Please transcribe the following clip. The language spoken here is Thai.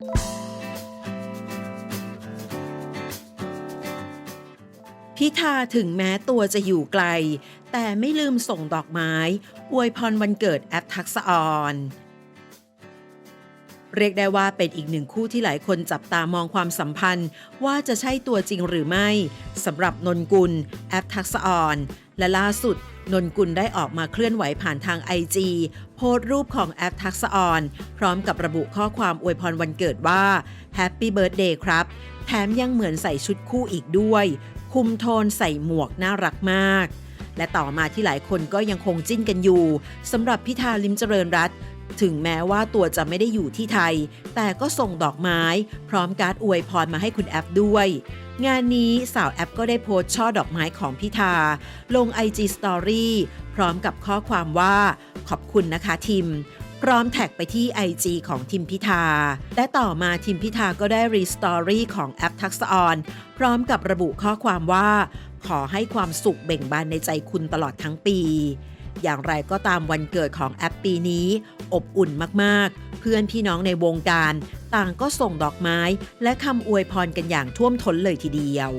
พิธาถึงแม้ตัวจะอยู่ไกล แต่ไม่ลืมส่งดอกไม้ อวยพรวันเกิดแอปทักษออนเรียกได้ว่าเป็นอีกหนึ่งคู่ที่หลายคนจับตามองความสัมพันธ์ ว่าจะใช่ตัวจริงหรือไม่สำหรับนนกุล แอปทักษออน และล่าสุด นนกุลได้ออกมาเคลื่อนไหวผ่านทางไอจีโพสต์รูปของแอปทักษออนพร้อมกับระบุข้อความอวยพรวันเกิดว่าแฮปปี้เบิร์ดเดย์ครับ แถมยังเหมือนใส่ชุดคู่อีกด้วย คุมโทนใส่หมวกน่ารักมาก และต่อมาที่หลายคนก็ยังคงจิ้นกันอยู่สำหรับพิธาลิมเจริญรัตถึงแม้ว่าตัวจะไม่ได้อยู่ที่ไทย แต่ก็ส่งดอกไม้ พร้อมการ์ดอวยพรมาให้คุณแอฟด้วย งานนี้สาวแอปก็ได้โพสต์ช่อดอกไม้ของพิธา ลง IG Story พร้อมกับข้อความว่า ขอบคุณนะคะทิม พร้อมแท็กไปที่ IG ของทิมพิธา และต่อมาทิมพิธาก็ได้รีสตอรี่ของแอปทักษออนพร้อมกับระบุข้อความว่า ขอให้ความสุขเบ่งบานในใจคุณตลอดทั้งปี อย่างไรก็ตามวันเกิดของแอปปีนี้ อบอุ่นมากๆ เพื่อนพี่น้องในวงการ ต่างก็ส่งดอกไม้ และคำอวยพรกันอย่างท่วมท้นเลยทีเดียว